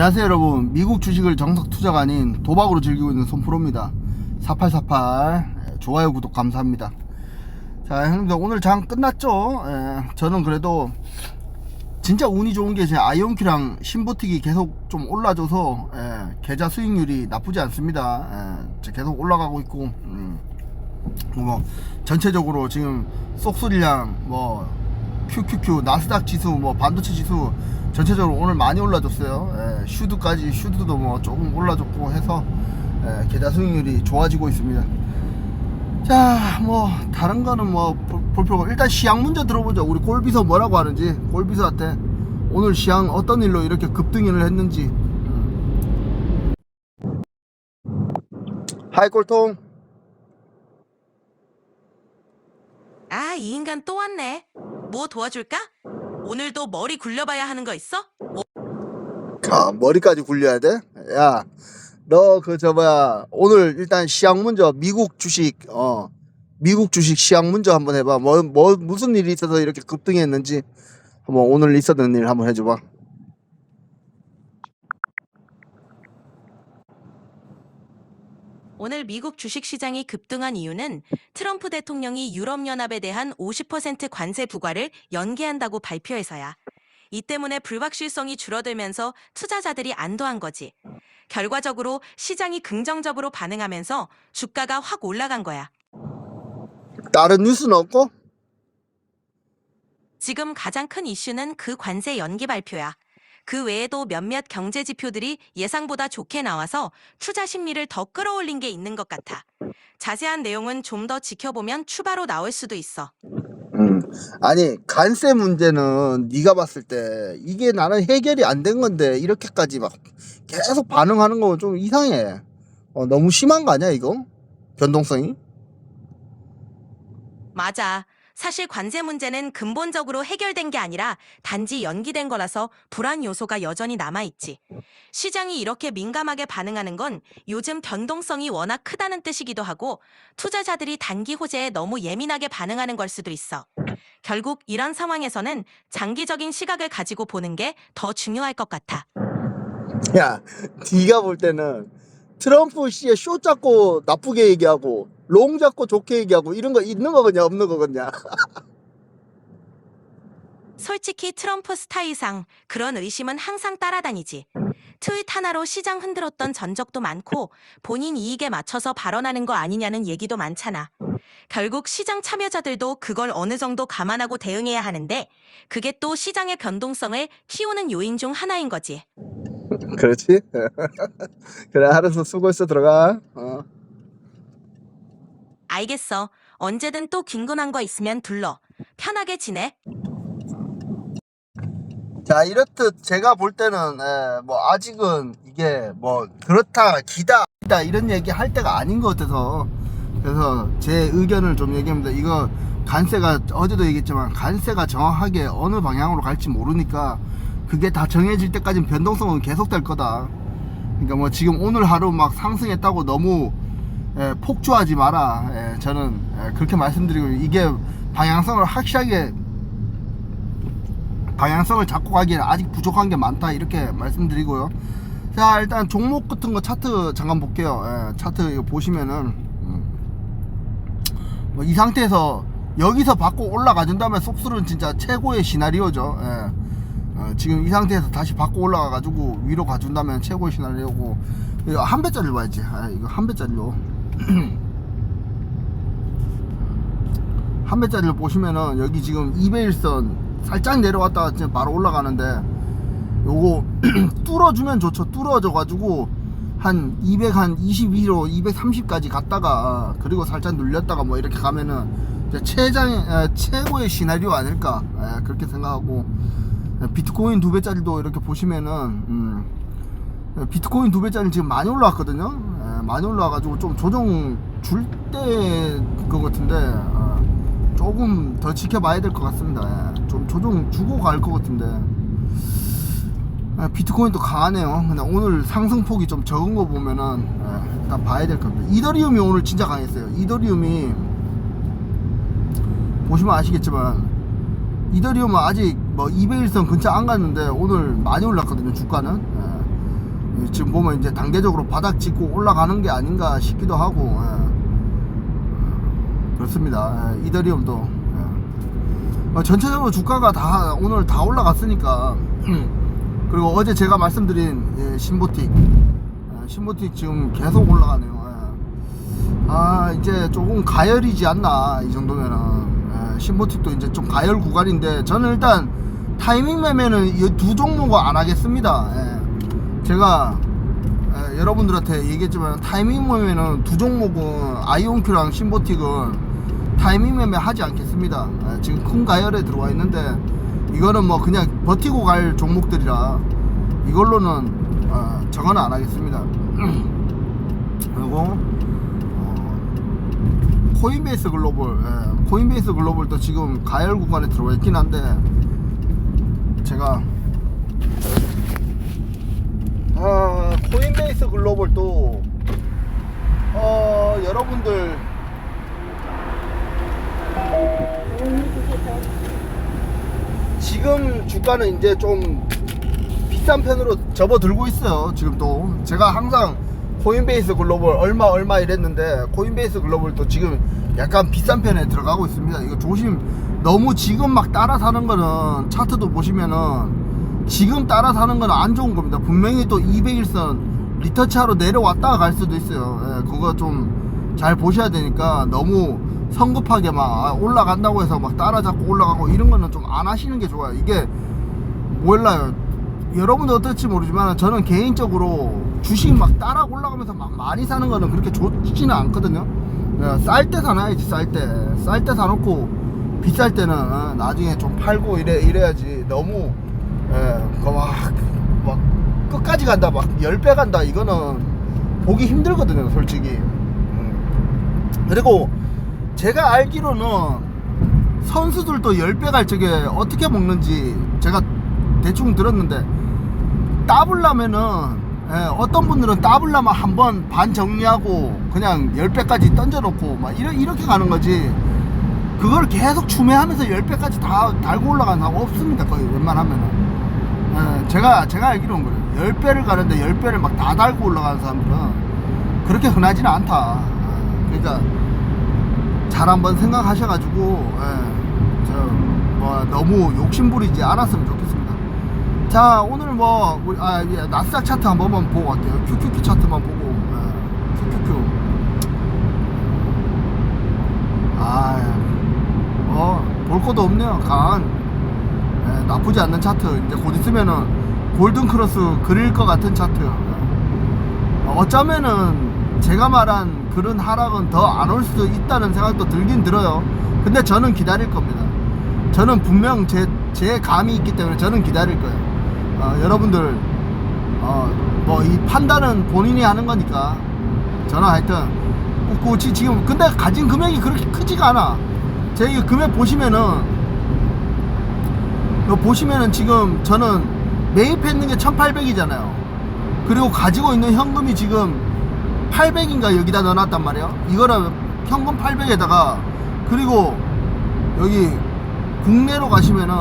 안녕하세요 여러분. 미국 주식을 정석 투자가 아닌 도박으로 즐기고 있는 손프로입니다. 4848 예, 좋아요 구독 감사합니다. 자 형님들 오늘 장 끝났죠? 예, 저는 그래도 진짜 운이 좋은 게 제 아이온키랑 신보틱이 계속 좀 올라줘서 예, 계좌 수익률이 나쁘지 않습니다. 예, 제 계속 올라가고 있고 음, 뭐 전체적으로 지금 쏙소리량 뭐 QQQ 나스닥 지수 뭐 반도체 지수 전체적으로 오늘 많이 올라줬어요. 예, 슈드까지 슈드도 뭐 조금 올라줬고 해서 예, 계좌 수익률이 좋아지고 있습니다. 자 뭐 다른 거는 뭐 볼 필요가 일단 시향 문제 들어보죠. 우리 골비서 뭐라고 하는지. 골비서한테 오늘 시향 어떤 일로 이렇게 급등을 했는지. 음. 하이 꼴통. 아, 이 인간 또 왔네. 뭐 도와줄까? 오늘도 머리 굴려봐야 하는 거 있어? 뭐, 아, 머리까지 굴려야 돼? 야, 너 그 저 뭐야 오늘 일단 시향 문저 미국 주식 어 미국 주식 시향 문저 한번 해봐. 뭐 뭐 무슨 일이 있어서 이렇게 급등했는지 한번 오늘 있었던 일 한번 해줘봐. 오늘 미국 주식 시장이 급등한 이유는 트럼프 대통령이 유럽연합에 대한 50% 관세 부과를 연기한다고 발표해서야. 이 때문에 불확실성이 줄어들면서 투자자들이 안도한 거지. 결과적으로 시장이 긍정적으로 반응하면서 주가가 확 올라간 거야. 다른 뉴스는 없고? 지금 가장 큰 이슈는 그 관세 연기 발표야. 그 외에도 몇몇 경제 지표들이 예상보다 좋게 나와서 투자 심리를 더 끌어올린 게 있는 것 같아. 자세한 내용은 좀 더 지켜보면 추가로 나올 수도 있어. 음. 아니 관세 문제는 네가 봤을 때 이게 나는 해결이 안 된 건데 이렇게까지 막 계속 반응하는 거좀 이상해. 어, 너무 심한 거 아니야 이거? 변동성이? 맞아. 사실 관세 문제는 근본적으로 해결된 게 아니라 단지 연기된 거라서 불안 요소가 여전히 남아있지. 시장이 이렇게 민감하게 반응하는 건 요즘 변동성이 워낙 크다는 뜻이기도 하고 투자자들이 단기 호재에 너무 예민하게 반응하는 걸 수도 있어. 결국 이런 상황에서는 장기적인 시각을 가지고 보는 게 더 중요할 것 같아. 야, 네가 볼 때는 트럼프 씨의 쇼 잡고 나쁘게 얘기하고 롱 잡고 좋게 얘기하고 이런 거 있는 거겠냐 없는 거겠냐? 솔직히 트럼프 스타일상 그런 의심은 항상 따라다니지. 트윗 하나로 시장 흔들었던 전적도 많고 본인 이익에 맞춰서 발언하는 거 아니냐는 얘기도 많잖아. 결국 시장 참여자들도 그걸 어느 정도 감안하고 대응해야 하는데 그게 또 시장의 변동성을 키우는 요인 중 하나인 거지. 그렇지? 그래 알아서 수고했어 들어가. 어. 알겠어. 언제든 또 궁금한 거 있으면 둘러. 편하게 지내. 자 이렇듯 제가 볼 때는 에, 뭐 아직은 이게 뭐 그렇다 기다 기다 이런 얘기 할 때가 아닌 것 같아서 그래서 제 의견을 좀 얘기합니다. 이거 관세가 어제도 얘기했지만 관세가 정확하게 어느 방향으로 갈지 모르니까 그게 다 정해질 때까지는 변동성은 계속될 거다. 그러니까 뭐 지금 오늘 하루 막 상승했다고 너무 에, 폭주하지 마라. 에, 저는 에, 그렇게 말씀드리고 이게 방향성을 확실하게 방향성을 잡고 가기에는 아직 부족한 게 많다 이렇게 말씀드리고요. 자 일단 종목 같은 거 차트 잠깐 볼게요. 예, 차트 이거 보시면은 음, 뭐이 상태에서 여기서 받고 올라가 준다면 속수는 진짜 최고의 시나리오죠. 예. 어, 지금 이 상태에서 다시 받고 올라가 가지고 위로 가준다면 최고의 시나리오고 이거 한 배짜리로 봐야지. 아, 이거 한 배짜리로. 한 배짜리를 보시면은 여기 지금 200일선 살짝 내려왔다가 지금 바로 올라가는데 요거 뚫어주면 좋죠. 뚫어져 가지고 한 200, 한 22로 230까지 갔다가 그리고 살짝 눌렸다가 뭐 이렇게 가면은 최장 에, 최고의 시나리오 아닐까. 에, 그렇게 생각하고. 에, 비트코인 두 배짜리도 이렇게 보시면은 음, 에, 비트코인 두 배짜리 지금 많이 올라왔거든요 에, 많이 올라와가지고 좀 조정 줄 때 그 같은데 어, 조금 더 지켜봐야 될 것 같습니다. 예. 좀 조정 주고 갈 것 같은데. 예, 비트코인도 강하네요. 근데 오늘 상승폭이 좀 적은 거 보면은 예, 일단 봐야 될 겁니다. 이더리움이 오늘 진짜 강했어요. 이더리움이 보시면 아시겠지만 이더리움은 아직 뭐 200일선 근처 안 갔는데 오늘 많이 올랐거든요. 주가는. 예. 지금 보면 이제 단계적으로 바닥 찍고 올라가는 게 아닌가 싶기도 하고 예. 그렇습니다. 예, 이더리움도 예. 어, 전체적으로 주가가 다 오늘 다 올라갔으니까 그리고 어제 제가 말씀드린 예, 신보틱 예, 신보틱 지금 계속 올라가네요. 예. 아 이제 조금 가열이지 않나 이 정도면은 예, 신보틱도 이제 좀 가열 구간인데 저는 일단 타이밍 매매는 이 두 종목은 안 하겠습니다. 예. 제가 예, 여러분들한테 얘기했지만 타이밍 매매는 두 종목은 아이온큐랑 신보틱은 타이밍 매매 하지 않겠습니다. 예, 지금 큰 가열에 들어와 있는데 이거는 뭐 그냥 버티고 갈 종목들이라 이걸로는 어, 저거는 안 하겠습니다. 그리고 어, 코인베이스 글로벌, 예, 코인베이스 글로벌도 지금 가열 구간에 들어와 있긴 한데 제가 아, 코인베이스 글로벌도 어, 여러분들 지금 주가는 이제 좀 비싼 편으로 접어들고 있어요. 지금 또 제가 항상 코인베이스 글로벌 얼마 얼마 이랬는데 코인베이스 글로벌도 지금 약간 비싼 편에 들어가고 있습니다. 이거 조심 너무 지금 막 따라 사는 거는 차트도 보시면은 지금 따라 사는 거는 안 좋은 겁니다. 분명히 또 200일선 리터치하로 내려왔다가 갈 수도 있어요. 예, 그거 좀 잘 보셔야 되니까 너무 성급하게 막 아, 올라간다고 해서 막 따라잡고 올라가고 이런 거는 좀 안 하시는 게 좋아요. 이게 몰라요. 여러분도 어떨지 모르지만 저는 개인적으로 주식 막 따라 올라가면서 막 많이 사는 거는 그렇게 좋지는 않거든요. 쌀 때 사놔야지 쌀 때. 쌀 때 사놓고 비쌀 때는 어, 나중에 좀 팔고 이래 이래야지 너무 예, 그막 막 끝까지 간다 막 10배 간다 이거는 보기 힘들거든요 솔직히 음. 그리고 제가 알기로는 선수들도 10배 갈 적에 어떻게 먹는지 제가 대충 들었는데 따블라면은 예, 어떤 분들은 따블라면 한번 반 정리하고 그냥 10배까지 던져놓고 막 이러, 이렇게 가는 거지. 그걸 계속 추매하면서 10배까지 다 달고 올라가는 사람 없습니다 거의 웬만하면은. 예, 제가 제가 알기로는 그래요. 10배를 가는데 10배를 막 다 달고 올라가는 사람들은 그렇게 흔하지는 않다. 예, 그러니까 잘 한번 생각하셔가지고 예, 저 뭐 너무 욕심부리지 않았으면 좋겠습니다. 자 오늘 뭐 우리, 아, 예, 나스닥 차트 한 번만 보고 갈게요. QQQ 차트만 보고 예, QQQ 아어볼 것도 없네요. 강한 예, 나쁘지 않는 차트 이제 곧 있으면은 골든 크로스 그릴 것 같은 차트 예. 어쩌면은 제가 말한 그런 하락은 더 안 올 수도 있다는 생각도 들긴 들어요. 근데 저는 기다릴 겁니다. 저는 분명 제, 제 감이 있기 때문에 저는 기다릴 거예요. 어, 여러분들, 어, 뭐, 이 판단은 본인이 하는 거니까. 저는 하여튼, 그, 지- 지금, 근데 가진 금액이 그렇게 크지가 않아. 제이 금액 보시면은, 보시면은 지금 저는 매입했는 게 1800이잖아요. 그리고 가지고 있는 현금이 지금 800인가 여기다 넣어놨단 말이야. 이거를 현금 800에다가 그리고 여기 국내로 가시면은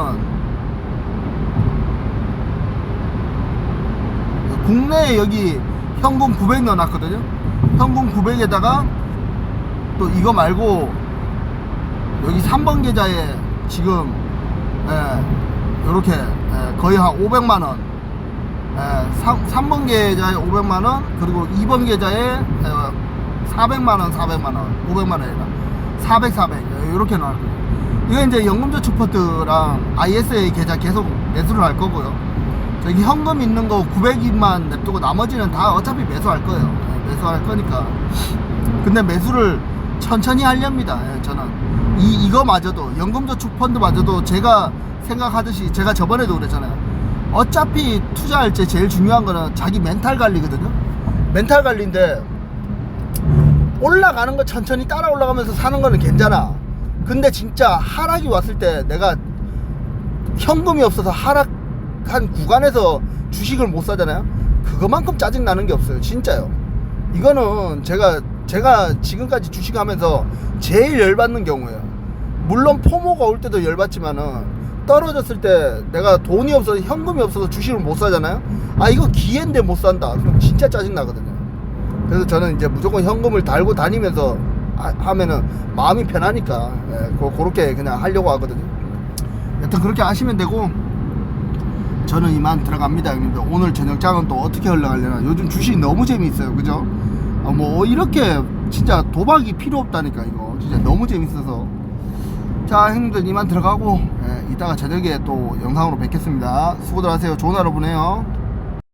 국내에 여기 현금 900 넣어놨거든요. 현금 900에다가 또 이거 말고 여기 3번 계좌에 지금 예, 요렇게 예, 거의 한 500만 원. 예, 3, 번 계좌에 500만 원 그리고 2번 계좌에 어, 400만 원 400만 원 500만 원이다. 400 400 이렇게 나올 거예요. 이거 이제 연금저축펀드랑 ISA 계좌 계속 매수를 할 거고요 저기 현금 있는 거 900입만 냅두고 나머지는 다 어차피 매수할 거예요. 예, 매수할 거니까. 근데 매수를 천천히 하렵니다. 예, 저는. 이, 이거마저도 연금저축 펀드마저도 제가 생각하듯이 제가 저번에도 그랬잖아요. 어차피 투자할 때 제일 중요한 거는 자기 멘탈 관리거든요. 멘탈 관리인데 올라가는 거 천천히 따라 올라가면서 사는 거는 괜찮아. 근데 진짜 하락이 왔을 때 내가 현금이 없어서 하락 한 구간에서 주식을 못 사잖아요. 그거만큼 짜증 나는 게 없어요. 진짜요. 이거는 제가 제가 지금까지 주식하면서 제일 열받는 경우예요. 물론 포모가 올 때도 열받지만은 떨어졌을 때 내가 돈이 없어서 현금이 없어서 주식을 못 사잖아요. 아 이거 기회인데 못 산다. 그럼 진짜 짜증 나거든요. 그래서 저는 이제 무조건 현금을 달고 다니면서 하, 면은 마음이 편하니까 예, 그, 그렇게 그냥 하려고 하거든요. 여튼 그렇게 하시면 되고 저는 이만 들어갑니다. 형님들 오늘 저녁장은 또 어떻게 흘러가려나. 요즘 주식 너무 재미있어요. 그죠? 아, 뭐 이렇게 진짜 도박이 필요 없다니까 이거. 진짜 너무 재밌어서. 자 형님들 이만 들어가고 예, 이따가 저녁에 또 영상으로 뵙겠습니다. 수고들 하세요. 좋은 하루 보내요